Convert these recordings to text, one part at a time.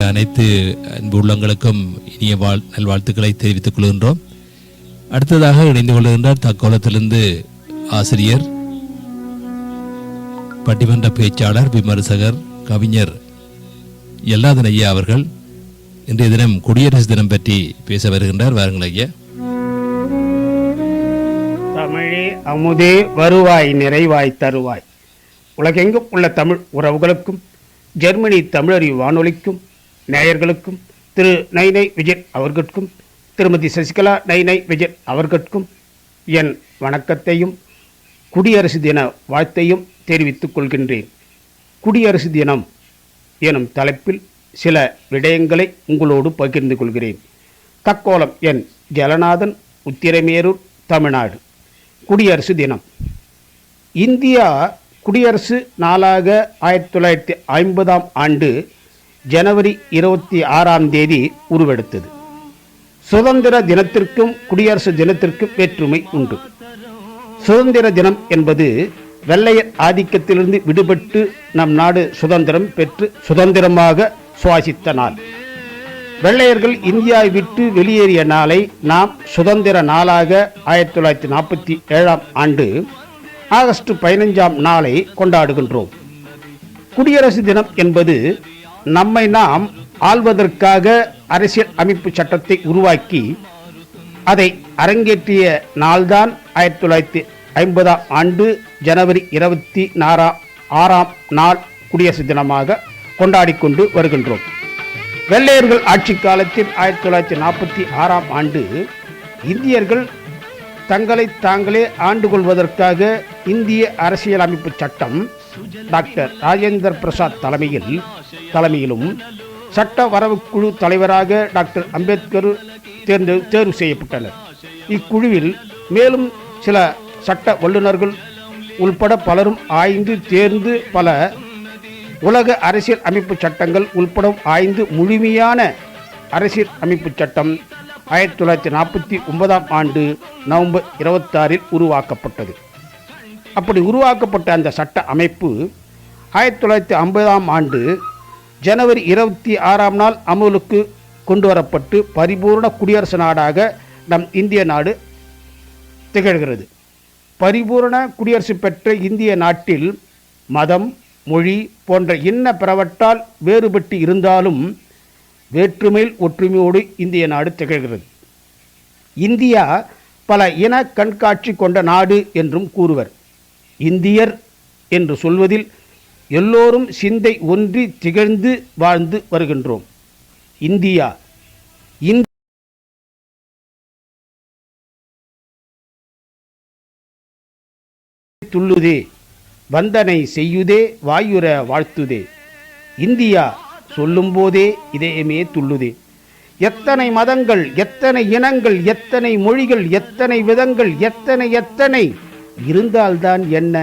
அனைத்து அன்பு உள்ளங்களுக்கும் இனிய வாழ் நல்வாழ்த்துக்களை தெரிவித்துக் கொள்கின்றோம். அடுத்ததாக இணைந்து கொள்கின்றார் தக்கோலத்திலிருந்து ஆசிரியர் பட்டிமன்ற பேச்சாளர் விமர்சகர் கவிஞர் எல்லாதன் ஐயா அவர்கள் இன்றைய தினம் குடியரசு தினம் பற்றி பேச வருகின்றார். வாருங்கள் ஐயா. தமிழே அமுதே வருவாய் நிறைவாய் தருவாய். உலகெங்கும் உள்ள தமிழ் உறவுகளுக்கும் ஜெர்மனி தமிழறி வானொலிக்கும் நேயர்களுக்கும் திரு நைனை விஜய் அவர்களுக்கும் திருமதி சசிகலா நைனை விஜய் அவர்களுக்கும் என் வணக்கத்தையும் குடியரசு தின வாழ்த்தையும் தெரிவித்துக் கொள்கின்றேன். குடியரசு தினம் எனும் தலைப்பில் சில விடயங்களை உங்களோடு பகிர்ந்து கொள்கிறேன். தக்கோலம் என் ஜலநாதன் உத்திரமேரூர் தமிழ்நாடு. குடியரசு தினம். இந்தியா குடியரசு நாளாக ஆயிரத்தி தொள்ளாயிரத்தி ஐம்பதாம் ஆண்டு ஜனவரி இருபத்தி ஆறாம் தேதி உருவெடுத்தது. சுதந்திர தினத்திற்கும் குடியரசு தினத்திற்கும் வேற்றுமை உண்டு. சுதந்திர தினம் என்பது வெள்ளையர் ஆதிக்கத்திலிருந்து விடுபட்டு நம் நாடு சுதந்திரம் பெற்று சுதந்திரமாக சுவாசித்த நாள். வெள்ளையர்கள் இந்தியாவை விட்டு வெளியேறிய நாளை நாம் சுதந்திர நாளாக ஆயிரத்தி தொள்ளாயிரத்தி நாற்பத்தி ஏழாம் ஆண்டு ஆகஸ்ட் பதினைஞ்சாம் நாளை கொண்டாடுகின்றோம். குடியரசு தினம் என்பது நம்மை நாம் ஆள்வதற்காக அரசியல் அமைப்பு சட்டத்தை உருவாக்கி அதை அரங்கேற்றிய நாள்தான் ஆயிரத்தி தொள்ளாயிரத்தி ஐம்பதாம் ஆண்டு ஜனவரி இருபத்தி நாறாம் ஆறாம் நாள் குடியரசு தினமாக கொண்டாடிக்கொண்டு வருகின்றோம். வெள்ளையர்கள் ஆட்சி காலத்தில் ஆயிரத்தி தொள்ளாயிரத்தி நாற்பத்தி ஆறாம் ஆண்டு இந்தியர்கள் தங்களை தாங்களே ஆண்டு கொள்வதற்காக இந்திய அரசியலமைப்பு சட்டம் டாக்டர் ராஜேந்திர பிரசாத் தலைமையில் தலைமையிலும் சட்ட வரவுக்குழு தலைவராக டாக்டர் அம்பேத்கர் தேர்ந்து தேர்வு செய்யப்பட்டனர். இக்குழுவில் மேலும் சில சட்ட வல்லுநர்கள் உள்பட பலரும் ஆய்ந்து தேர்ந்து பல உலக அரசியல் அமைப்பு சட்டங்கள் உள்பட ஆய்ந்து முழுமையான அரசியல் அமைப்பு சட்டம் ஆயிரத்தி தொள்ளாயிரத்தி நாற்பத்தி ஒன்பதாம் ஆண்டு நவம்பர் இருபத்தாறில் உருவாக்கப்பட்டது. அப்படி உருவாக்கப்பட்ட அந்த சட்ட அமைப்பு ஆயிரத்தி தொள்ளாயிரத்தி ஐம்பதாம் ஆண்டு ஜனவரி இருபத்தி ஆறாம் நாள் அமலுக்கு கொண்டு வரப்பட்டு பரிபூர்ண குடியரசு நாடாக நம் இந்திய நாடு திகழ்கிறது. பரிபூரண குடியரசு பெற்ற இந்திய நாட்டில் மதம் மொழி போன்ற இன்ன பிறவற்றால் வேறுபட்டு இருந்தாலும் வேற்றுமையில் ஒற்றுமையோடு இந்திய நாடு திகழ்கிறது. இந்தியா பல இன கண்காட்சி கொண்ட நாடு என்றும் கூறுவர். இந்தியர் என்று சொல்வதில் எல்லோரும் சிந்தை ஒன்றி திகழ்ந்து வாழ்ந்து வருகின்றோம். இந்தியா இந்த துள்ளுதே வந்தனை செய்யுதே வாயுர வாழ்த்துதே. இந்தியா சொல்லும்போதே இதயமே துள்ளுதே. எத்தனை மதங்கள் எத்தனை இனங்கள் எத்தனை மொழிகள் எத்தனை விதங்கள் எத்தனை எத்தனை இருந்தால்தான் என்ன?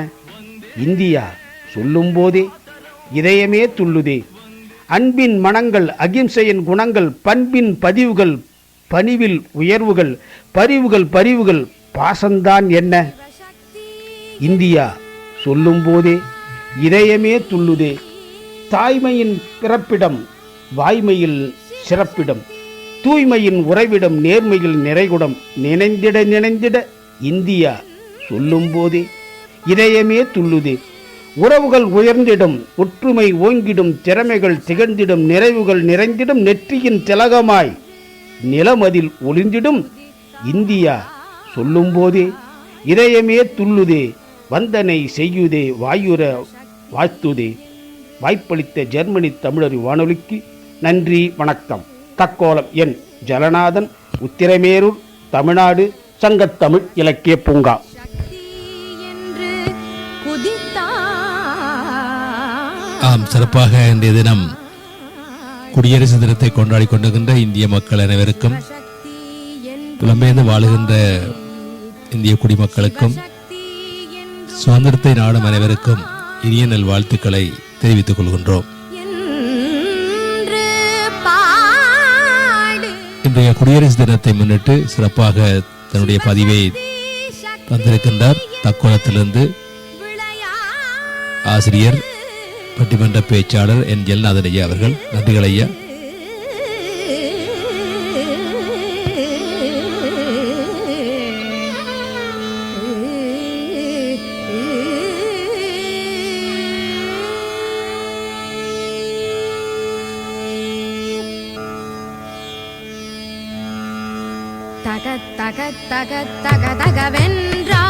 இந்தியா சொல்லும்போதே இதயமே துள்ளுதே. அன்பின் மனங்கள் அகிம்சையின் குணங்கள் பண்பின் பதிவுகள் பணிவில் உயர்வுகள் பரிவுகள் பரிவுகள் பாசந்தான் என்ன? இந்தியா சொல்லும்போதே இதயமே துள்ளுதே. தாய்மையின் பிறப்பிடம் வாய்மையில் சிறப்பிடம். தூய்மையின் உறைவிடம் நேர்மையில் நிறைகுடம். நினைந்திட நினைந்திட இந்தியா சொல்லும்போதே இதயமே துள்ளுதே. உறவுகள் உயர்ந்திடும் ஒற்றுமை ஓங்கிடும் திறமைகள் திகழ்ந்திடும் நிறைவுகள் நிறைந்திடும் நெற்றியின் திலகமாய் நிலமதில் ஒளிந்திடும் இந்தியா சொல்லும்போதே இதயமே துள்ளுதே வந்தனை செய்யுதே வாயுர வாழ்த்துதே. வாய்ப்பளித்த ஜெர்மனி தமிழறி வானொலிக்கு நன்றி வணக்கம். தக்கோலம் என் ஜலநாதன் உத்திரமேரூர் தமிழ்நாடு சங்கத்தமிழ் இலக்கிய பூங்கா. சக்தி என்று குதித்தார். ஆம் சிறப்பாக இன்றைய தினம் குடியரசு தினத்தை கொண்டாடி கொண்டிருக்கின்ற இந்திய மக்கள் அனைவருக்கும் சக்தி என்று புலம்பெயர்ந்து வாழுகின்ற இந்திய குடிமக்களுக்கும் சக்தி என்று சுதந்திரத்தை நாடும் அனைவருக்கும் இனிய நல் வாழ்த்துக்களை தெரிவித்துக் கொள்கின்றோம். இன்றைய குடியரசு தினத்தை முன்னிட்டு சிறப்பாக தன்னுடைய பதிவை தந்திருக்கின்றார். தக்கோலத்திலிருந்து ஆசிரியர் பட்டிமன்ற பேச்சாளர் என் ஜெல்நாதன் ஐயா அவர்கள். நன்றிகள் ஐயா. தக தக தக தக தகவென்ற